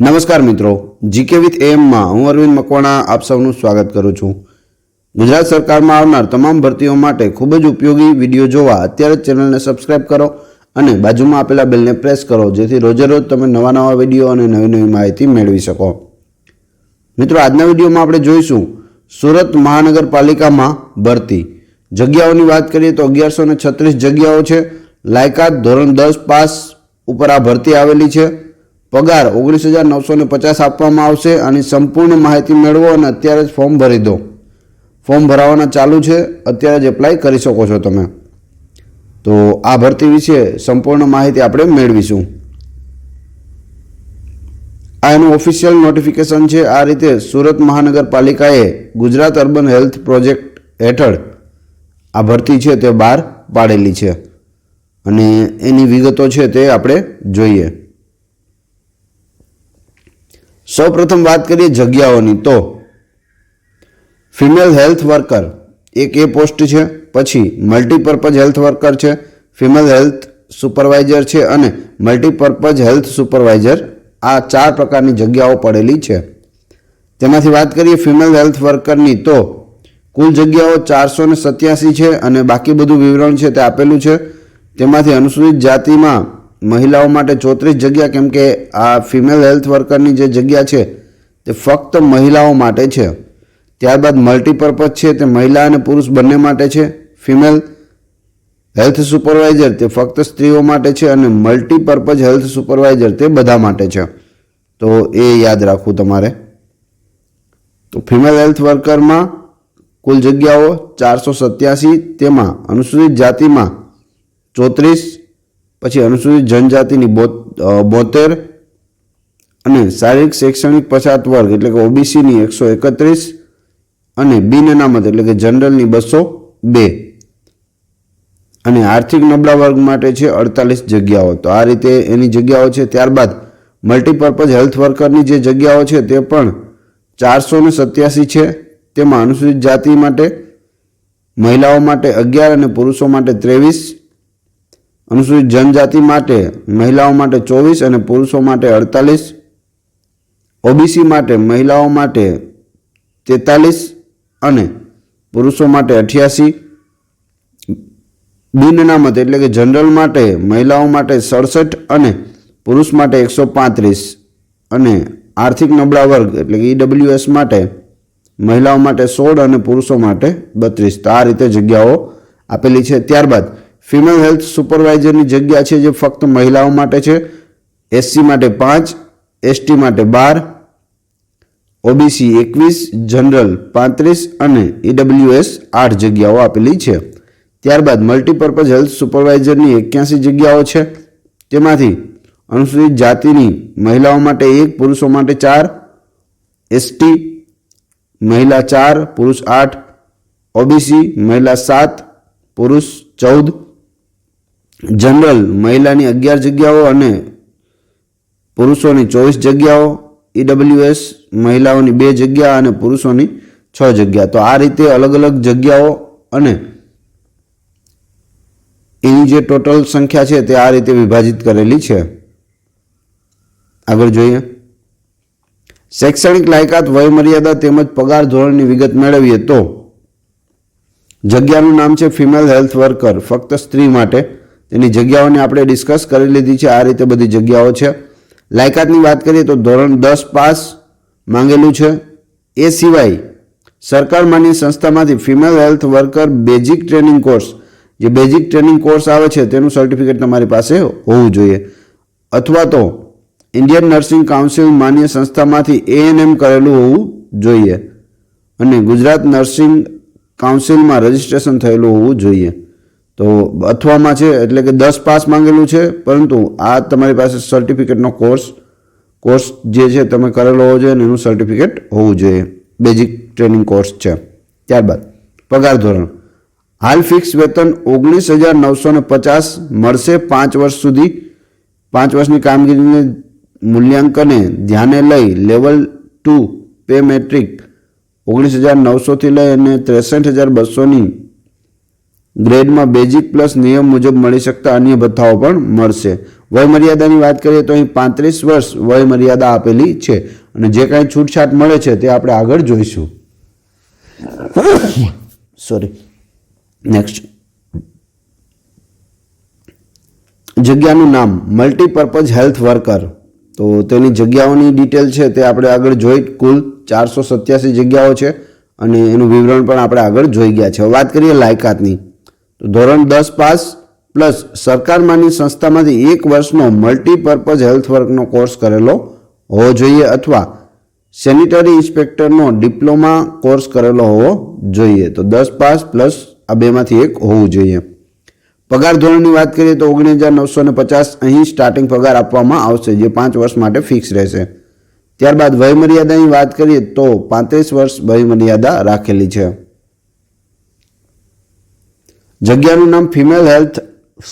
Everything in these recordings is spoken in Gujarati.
નમસ્કાર મિત્રો, જીકે વિથ એમમાં હું અરવિંદ મકવાણા આપ સૌનું સ્વાગત કરું છું. ગુજરાત સરકારમાં આવનાર તમામ ભરતીઓ માટે ખૂબ જ ઉપયોગી વીડિયો જોવા અત્યારે ચેનલને સબસ્ક્રાઇબ કરો અને બાજુમાં આપેલા બેલને પ્રેસ કરો, જેથી રોજે રોજ તમે નવા નવા વીડિયો અને નવી નવી માહિતી મેળવી શકો. મિત્રો, આજના વિડીયોમાં આપણે જોઈશું સુરત મહાનગરપાલિકામાં ભરતી. જગ્યાઓની વાત કરીએ તો અગિયારસો ને છત્રીસ જગ્યાઓ છે. લાયકાત ધોરણ દસ પાસ ઉપર આ ભરતી આવેલી છે. પગાર ઓગણીસ હજાર નવસો ને પચાસ આપવામાં આવશે અને સંપૂર્ણ માહિતી મેળવો અને અત્યારે જ ફોર્મ ભરી દો. ફોર્મ ભરાવાના ચાલુ છે. અત્યારે જ એપ્લાય કરી શકો છો તમે. તો આ ભરતી વિશે સંપૂર્ણ માહિતી આપણે મેળવીશું. આ એનું ઓફિશિયલ નોટિફિકેશન છે. આ રીતે સુરત મહાનગરપાલિકાએ ગુજરાત અર્બન હેલ્થ પ્રોજેક્ટ હેઠળ આ ભરતી છે તે બહાર પાડેલી છે. અને એની વિગતો છે તે આપણે જોઈએ. સૌપ્રથમ વાત કરીએ જગ્યાઓની તો ફિમેલ હેલ્થ વર્કર એક એ પોસ્ટ છે, પછી મલ્ટીપર્પઝ હેલ્થ વર્કર છે ફિમેલ હેલ્થ સુપરવાઇઝર છે અને મલ્ટીપર્પઝ હેલ્થ સુપરવાઇઝર આ ચાર પ્રકારની જગ્યાઓ પડેલી છે. તેમાંથી વાત કરીએ ફિમેલ હેલ્થ વર્કરની તો કુલ જગ્યાઓ ચારસો ને સત્યાસી છે અને બાકી બધું વિવરણ છે તે આપેલું છે. તેમાંથી અનુસૂચિત જાતિમાં મહિલાઓ માટે ચોત્રીસ જગ્યા, કેમ કે આ ફિમેલ હેલ્થ વર્કરની જે જગ્યા છે, તે ફક્ત મહિલાઓ માટે છે. ત્યારબાદ મલ્ટીપર્પઝ છે, તે મહિલા અને પુરુષ બંને માટે છે. ફિમેલ હેલ્થ સુપરવાઇઝર તે ફક્ત સ્ત્રીઓ માટે છે અને મલ્ટીપર્પઝ હેલ્થ સુપરવાઇઝર તે બધા માટે છે. તો એ યાદ રાખવું તમારે. તો ફિમેલ હેલ્થ વર્કરમાં કુલ જગ્યાઓ ચારસો સત્યાસી, તેમાં અનુસૂચિત જાતિમાં ચોત્રીસ પછી અનુસૂચિત જનજાતિની બોતેર અને શારીરિક શૈક્ષણિક પછાત વર્ગ એટલે કે ઓબીસીની એકસો એકત્રીસ અને બિન અનામત એટલે કે જનરલની બસો બે. અને આર્થિક નબળા વર્ગ માટે છે અડતાલીસ જગ્યાઓ. તો આ રીતે એની જગ્યાઓ છે. ત્યારબાદ મલ્ટીપર્પઝ હેલ્થ વર્કરની જે જગ્યાઓ છે તે પણ ચારસો ને સત્યાસી છે. તેમાં અનુસૂચિત જાતિ માટે, મહિલાઓ માટે અગિયાર અને પુરુષો માટે ત્રેવીસ અનુસૂચિત જનજાતિ માટે, મહિલાઓ માટે ચોવીસ અને પુરુષો માટે અડતાલીસ, ઓબીસી માટે મહિલાઓ માટે તેતાલીસ અને પુરુષો માટે અઠ્યાસી. બિન અનામત એટલે કે જનરલ માટે, મહિલાઓ માટે સડસઠ અને પુરુષ માટે એકસો પાંત્રીસ. અને આર્થિક નબળા વર્ગ એટલે કે ઈડબ્લ્યુએસ માટે, મહિલાઓ માટે સોળ અને પુરુષો માટે બત્રીસ. તો આ રીતે જગ્યાઓ આપેલી છે. ત્યારબાદ ફિમેલ હેલ્થ સુપરવાઇઝરની જગ્યા છે જે ફક્ત મહિલાઓ માટે છે. એસસી માટે પાંચ એસટી માટે બાર ઓબીસી એકવીસ જનરલ પાંત્રીસ અને ઈડબ્લ્યુએસ આઠ જગ્યાઓ આપેલી છે. ત્યારબાદ મલ્ટીપર્પઝ હેલ્થ સુપરવાઇઝરની એક્યાસી જગ્યાઓ છે. તેમાંથી અનુસૂચિત જાતિની મહિલાઓ માટે એક, પુરુષો માટે ચાર એસટી મહિલા ચાર, પુરુષ આઠ ઓબીસી મહિલા સાત, પુરુષ ચૌદ જનરલ મહિલાની અગિયાર જગ્યાઓ અને પુરુષોની ચોવીસ જગ્યાઓ ઈડબ્લ્યુએસ મહિલાઓની બે જગ્યા અને પુરુષોની છ જગ્યા. તો આ રીતે અલગ અલગ જગ્યાઓ અને એની જે ટોટલ સંખ્યા છે તે આ રીતે વિભાજિત કરેલી છે. આગળ જોઈએ. શૈક્ષણિક લાયકાત, વયમર્યાદા તેમજ પગાર ધોરણની વિગત મેળવીએ તો જગ્યાનું નામ છે ફિમેલ હેલ્થ વર્કર. ફક્ત સ્ત્રી માટે તેની જગ્યાઓને આપણે ડિસ્કસ કરી લીધી છે. આ રીતે બધી જગ્યાઓ છે. લાયકાતની વાત કરીએ તો ધોરણ દસ પાસ માંગેલું છે. એ સિવાય સરકાર માન્ય સંસ્થામાંથી female health worker basic training course જે બેઝિક ટ્રેનિંગ કોર્સ આવે છે, તેનું સર્ટિફિકેટ તમારી પાસે હોવું જોઈએ. અથવા તો ઇન્ડિયન નર્સિંગ કાઉન્સિલ માન્ય સંસ્થામાંથી એએનએમ કરેલું હોવું જોઈએ. અને ગુજરાત નર્સિંગ કાઉન્સિલમાં રજિસ્ટ્રેશન થયેલું હોવું જોઈએ. તો અથવામાં છે એટલે કે દસ પાસ માંગેલું છે, પરંતુ આ તમારી પાસે સર્ટિફિકેટનો કોર્સ કોર્સ જે છે તમે કરેલો હોવો જોઈએ અને એનું સર્ટિફિકેટ હોવું જોઈએ. બેઝિક ટ્રેનિંગ કોર્સ છે. ત્યારબાદ, પગાર ધોરણ. હાલ ફિક્સ વેતન ઓગણીસ હજાર નવસો ને પચાસ મળશે પાંચ વર્ષ સુધી. પાંચ વર્ષની કામગીરીને મૂલ્યાંકને ધ્યાને લઈ લેવલ ટુ પે મેટ્રિક ઓગણીસ હજાર નવસોથી લઈ અને ત્રેસઠ હજાર બસોની ગ્રેડમાં બેઝિક પ્લસ નિયમ મુજબ મળી શકતા અન્ય ભથ્થાઓ પણ મળશે. વયમર્યાદાની વાત કરીએ તો અહીં પાંત્રીસ વર્ષ વયમર્યાદા આપેલી છે અને જે કાંઈ છૂટછાટ મળે છે તે આપણે આગળ જોઈશું. સોરી નેક્સ્ટ જગ્યાનું નામ મલ્ટીપર્પઝ હેલ્થ વર્કર તો તેની જગ્યાઓની ડિટેલ છે તે આપણે આગળ જોઈ, કુલ ચારસો સત્યાસી જગ્યાઓ છે અને એનું વિવરણ પણ આપણે આગળ જોઈ ગયા છે. વાત કરીએ લાયકાતની. ધોરણ દસ પાસ, પ્લસ સરકારમાંની સંસ્થામાંથી એક વર્ષનો મલ્ટીપર્પઝ હેલ્થ વર્કનો કોર્સ કરેલો હોવો જોઈએ અથવા સેનિટરી ઇન્સ્પેક્ટરનો ડિપ્લોમા કોર્સ કરેલો હોવો જોઈએ. તો દસ પાસ, પ્લસ આ બેમાંથી એક હોવું જોઈએ. પગાર ધોરણની વાત કરીએ તો ઓગણીસ હજાર નવસો ને પચાસ અહીં સ્ટાર્ટિંગ પગાર આપવામાં આવશે, જે પાંચ વર્ષ માટે ફિક્સ રહેશે. ત્યારબાદ વયમર્યાદાની વાત કરીએ તો પાંત્રીસ વર્ષ વયમર્યાદા રાખેલી છે. જગ્યાનું નામ ફિમેલ હેલ્થ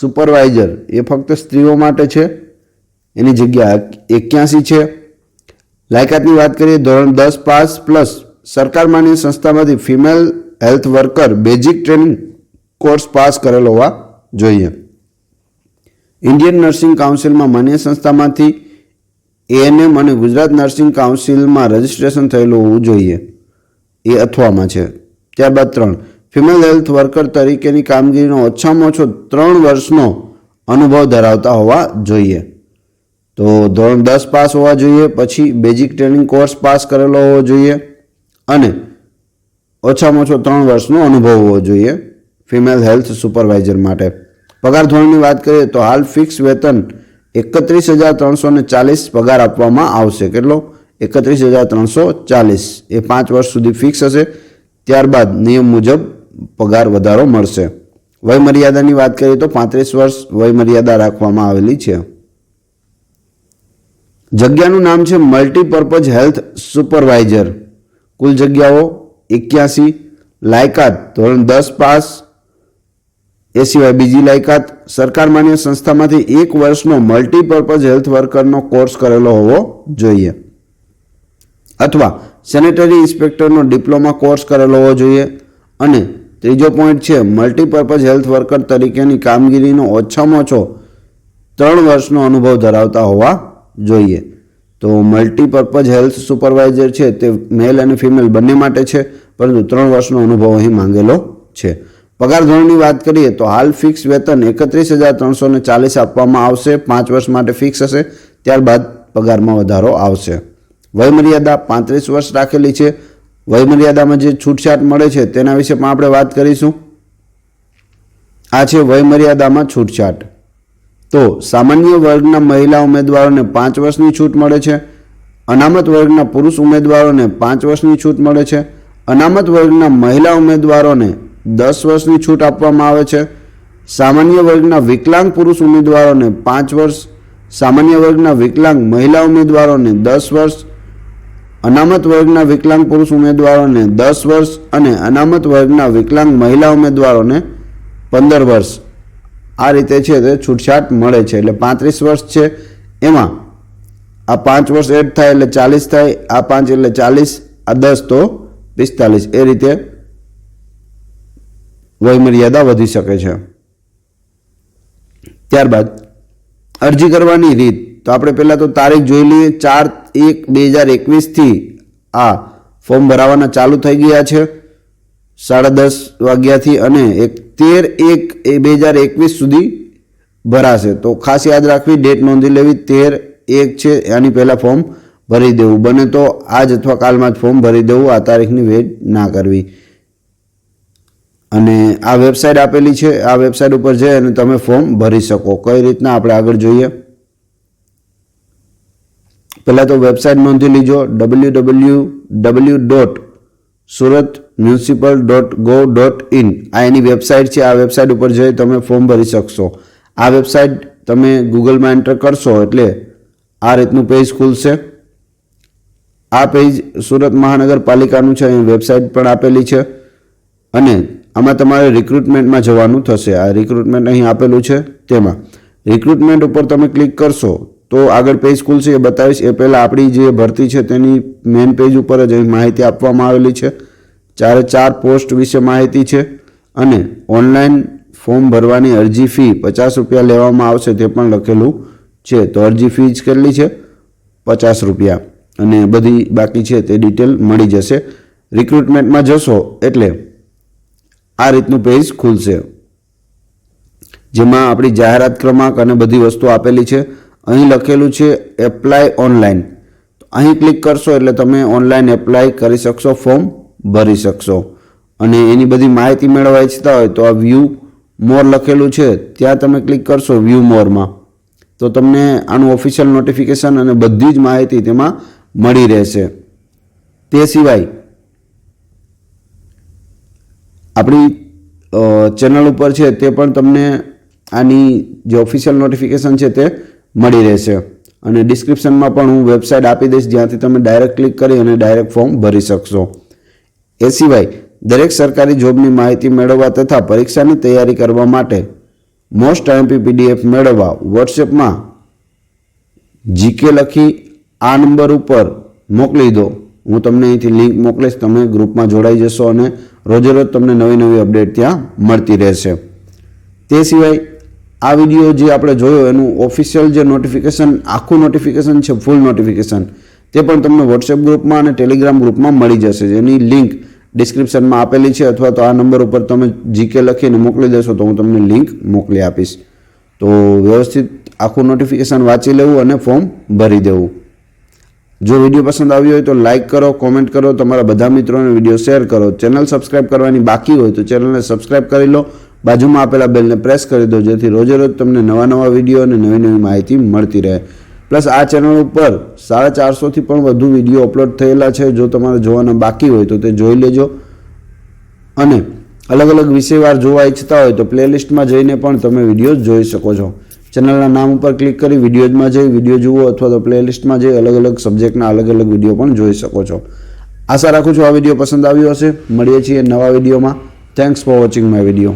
સુપરવાઇઝર એ ફક્ત સ્ત્રીઓ માટે છે. એની જગ્યા એક્યાસી છે. લાયકાતની વાત કરીએ, ધોરણ દસ પાસ પ્લસ સરકાર માન્ય સંસ્થામાંથી female health worker basic training course pass કરેલો હોવા જોઈએ. ઇન્ડિયન નર્સિંગ કાઉન્સિલમાં માન્ય સંસ્થામાંથી એએનએમ અને ગુજરાત નર્સિંગ કાઉન્સિલમાં રજિસ્ટ્રેશન થયેલું હોવું જોઈએ. એ અથવામાં છે. ત્યારબાદ ત્રણ ફિમેલ હેલ્થ વર્કર તરીકેની કામગીરીનો ઓછામાં ઓછો ત્રણ વર્ષનો અનુભવ ધરાવતા હોવા જોઈએ. તો ધોરણ દસ પાસ હોવા જોઈએ, પછી બેઝિક ટ્રેનિંગ કોર્સ પાસ કરેલો હોવો જોઈએ અને ઓછામાં ઓછો ત્રણ વર્ષનો અનુભવ હોવો જોઈએ ફિમેલ હેલ્થ સુપરવાઇઝર માટે. પગાર ધોરણની વાત કરીએ તો હાલ ફિક્સ વેતન એકત્રીસ હજાર ત્રણસો ને ચાલીસ પગાર આપવામાં આવશે. કેટલો? એકત્રીસ હજાર ત્રણસો ચાલીસ. એ પાંચ વર્ષ સુધી ફિક્સ હશે. ત્યારબાદ નિયમ મુજબ પગાર વધારો મળશે. વયમર્યાદાની વાત કરીએ તો પાંત્રીસ વર્ષ વયમર્યાદા રાખવામાં આવેલી છે. જગ્યાનું નામ છે મલ્ટીપર્પઝ હેલ્થ સુપરવાઇઝર. કુલ જગ્યાઓ એક્યાસી, લાયકાત ધોરણ દસ પાસ, એ સિવાય બીજી લાયકાત. સરકાર માન્ય સંસ્થામાંથી એક વર્ષનો મલ્ટીપર્પઝ હેલ્થ વર્કરનો કોર્સ કરેલો હોવો જોઈએ. અથવા સેનેટરી ઇન્સ્પેક્ટરનો ડિપ્લોમા કોર્સ કરેલો હોવો જોઈએ. અને ત્રીજો પોઈન્ટ છે મલ્ટીપર્પઝ હેલ્થ વર્કર તરીકેની કામગીરીનો ઓછામાં ઓછો ત્રણ વર્ષનો અનુભવ ધરાવતા હોવા જોઈએ. તો મલ્ટીપર્પઝ હેલ્થ સુપરવાઇઝર છે તે મેલ અને ફિમેલ બંને માટે છે, પરંતુ ત્રણ વર્ષનો અનુભવ અહીં માંગેલો છે. પગાર ધોરણની વાત કરીએ તો હાલ ફિક્સ વેતન એકત્રીસ હજાર ત્રણસો ને ચાલીસ આપવામાં આવશે, પાંચ વર્ષ માટે ફિક્સ હશે, ત્યારબાદ પગારમાં વધારો આવશે. વયમર્યાદા પાંત્રીસ વર્ષ રાખેલી છે વયમર્યાદામાં જે છૂટછાટ મળે છે, તેના વિશે પણ આપણે વાત કરીશું. આ છે વયમર્યાદામાં છૂટછાટ. તો સામાન્ય વર્ગના મહિલા ઉમેદવારોને પાંચ વર્ષની છૂટ મળે છે, અનામત વર્ગના પુરુષ ઉમેદવારોને પાંચ વર્ષની છૂટ મળે છે, અનામત વર્ગના મહિલા ઉમેદવારોને દસ વર્ષની છૂટ આપવામાં આવે છે, સામાન્ય વર્ગના વિકલાંગ પુરુષ ઉમેદવારોને પાંચ વર્ષ, સામાન્ય વર્ગના વિકલાંગ મહિલા ઉમેદવારોને દસ વર્ષ અનામત વર્ગના વિકલાંગ પુરુષ ઉમેદવારોને દસ વર્ષ અને અનામત વર્ગના વિકલાંગ મહિલા ઉમેદવારોને પંદર વર્ષ. આ રીતે છે તે છૂટછાટ મળે છે. એટલે પાંત્રીસ વર્ષ છે. એમાં આ પાંચ વર્ષ એડ થાય એટલે ચાલીસ થાય, આ પાંચ એટલે ચાલીસ, આ દસ તો પિસ્તાલીસ. એ રીતે વયમર્યાદા વધી શકે છે. ત્યારબાદ અરજી કરવાની રીત. તો આપણે પહેલાં તો તારીખ જોઈ લઈએ. ચાર એક બે હજાર એકવીસથી આ ફોર્મ ભરાવાના ચાલુ થઈ ગયા છે. સાડા દસ વાગ્યાથી અને એક તેર એક બે હજાર એકવીસ સુધી ભરાશે. તો ખાસ યાદ રાખવી, ડેટ નોંધી લેવી, તેર એક છે, આની પહેલાં ફોર્મ ભરી દેવું. બને તો આજ અથવા કાલમાં જ ફોર્મ ભરી દેવું, આ તારીખની વેટ ના કરવી. અને આ વેબસાઇટ આપેલી છે. આ વેબસાઇટ ઉપર જઈ અને તમે ફોર્મ ભરી શકો. કઈ રીતના આપણે આગળ જોઈએ? પહેલાં તો વેબસાઇટ નોંધી લીજો W W W dot Surat municipal dot go dot in આ એની વેબસાઇટ છે, આ વેબસાઇટ ઉપર જઈ તમે ફોર્મ ભરી શકશો. આ વેબસાઇટ તમે ગૂગલમાં એન્ટર કરશો એટલે આ રીતનું પેજ ખુલશે. આ પેજ સુરત મહાનગરપાલિકાનું છે અહીં વેબસાઇટ પણ આપેલી છે. અને આમાં તમારે રિક્રુટમેન્ટમાં જવાનું થશે. આ રિક્રુટમેન્ટ અહીં આપેલું છે, તેમાં. રિક્રુટમેન્ટ ઉપર તમે ક્લિક કરશો તો આગળ પેજ ખુલશે એ બતાવીશ. એ પહેલાં આપણી જે ભરતી છે તેની મેઇન પેજ ઉપર જ માહિતી આપવામાં આવેલી છે. ચારે ચાર પોસ્ટ વિશે માહિતી છે અને ઓનલાઈન ફોર્મ ભરવાની અરજી ફી પચાસ રૂપિયા લેવામાં આવશે તે પણ લખેલું છે. તો અરજી ફીસ કેટલી છે? પચાસ રૂપિયા. અને બધી બાકી છે તે ડિટેલ મળી જશે. રિક્રુટમેન્ટમાં જશો એટલે આ રીતનું પેજ ખુલશે. જેમાં આપણી જાહેરાત ક્રમાંક અને બધી વસ્તુ આપેલી છે. અહીં લખેલું છે એપ્લાય ઓનલાઈન અહીં ક્લિક કરશો એટલે તમે ઓનલાઈન એપ્લાય કરી શકશો ફોર્મ ભરી શકશો. અને એની બધી માહિતી મેળવવા ઈચ્છતા હોય તો આ વ્યૂ મોર લખેલું છે, ત્યાં તમે ક્લિક કરશો વ્યૂ મોરમાં તો તમને આનું ઓફિશિયલ નોટિફિકેશન અને બધી જ માહિતી તેમાં મળી રહેશે. તે સિવાય, આપણી ચેનલ ઉપર છે તે પણ તમને આની જે ઓફિશિયલ નોટિફિકેશન છે તે મળી રહેશે. અને ડિસ્ક્રિપ્શનમાં પણ હું વેબસાઇટ આપી દઈશ, જ્યાંથી તમે ડાયરેક્ટ ક્લિક કરી અને ડાયરેક્ટ ફોર્મ ભરી શકશો. એ સિવાય, દરેક સરકારી જોબની માહિતી મેળવવા તથા પરીક્ષાની તૈયારી કરવા માટે મોસ્ટ એમપી પીડીએફ મેળવવા વોટ્સએપમાં જીકે લખી આ નંબર ઉપર મોકલી દો. હું તમને અહીંથી લિંક મોકલીશ, તમે ગ્રુપમાં જોડાઈ જશો અને રોજે રોજ તમને નવી નવી અપડેટ ત્યાં મળતી રહેશે. તે સિવાય આ વીડિયો જે આપણે જોયો, એનું ઓફિશિયલ જે નોટિફિકેશન આખું નોટિફિકેશન છે ફૂલ નોટિફિકેશન તે પણ તમને વોટ્સએપ ગ્રુપમાં અને ટેલિગ્રામ ગ્રુપમાં મળી જશે. જેની લિંક ડિસ્ક્રિપ્શનમાં આપેલી છે, અથવા તો આ નંબર ઉપર તમે જીકે લખીને મોકલી દેશો, તો હું તમને લિંક મોકલી આપીશ. તો વ્યવસ્થિત આખું નોટિફિકેશન વાંચી લેવું અને ફોર્મ ભરી દેવું. જો વીડિયો પસંદ આવ્યો હોય તો લાઇક કરો કોમેન્ટ કરો, તમારા બધા મિત્રોને વીડિયો શેર કરો. ચેનલ સબસ્ક્રાઇબ કરવાની બાકી હોય તો ચેનલને સબસ્ક્રાઇબ કરી લો બાજુમાં આપેલા બેલને પ્રેસ કરી દો, જેથી રોજે રોજ તમને નવા નવા વીડિયો અને નવી નવી માહિતી મળતી રહે. પ્લસ આ ચેનલ ઉપર સાડા ચારસોથી પણ વધુ વીડિયો અપલોડ થયેલા છે. જો તમારે જોવાના બાકી હોય તો તે જોઈ લેજો. અને અલગ અલગ વિષયવાર જોવા ઈચ્છતા હોય તો પ્લેલિસ્ટમાં જઈને પણ તમે વીડિયો જોઈ શકો છો. ચેનલના નામ ઉપર ક્લિક કરી વિડીયોઝમાં જઈ વીડિયો જુઓ અથવા તો પ્લેલિસ્ટમાં જઈ અલગ અલગ સબ્જેક્ટના અલગ અલગ વીડિયો પણ જોઈ શકો છો. આશા રાખું છું આ વીડિયો પસંદ આવ્યો હશે. મળીએ છીએ નવા વિડીયોમાં thanks for watching my video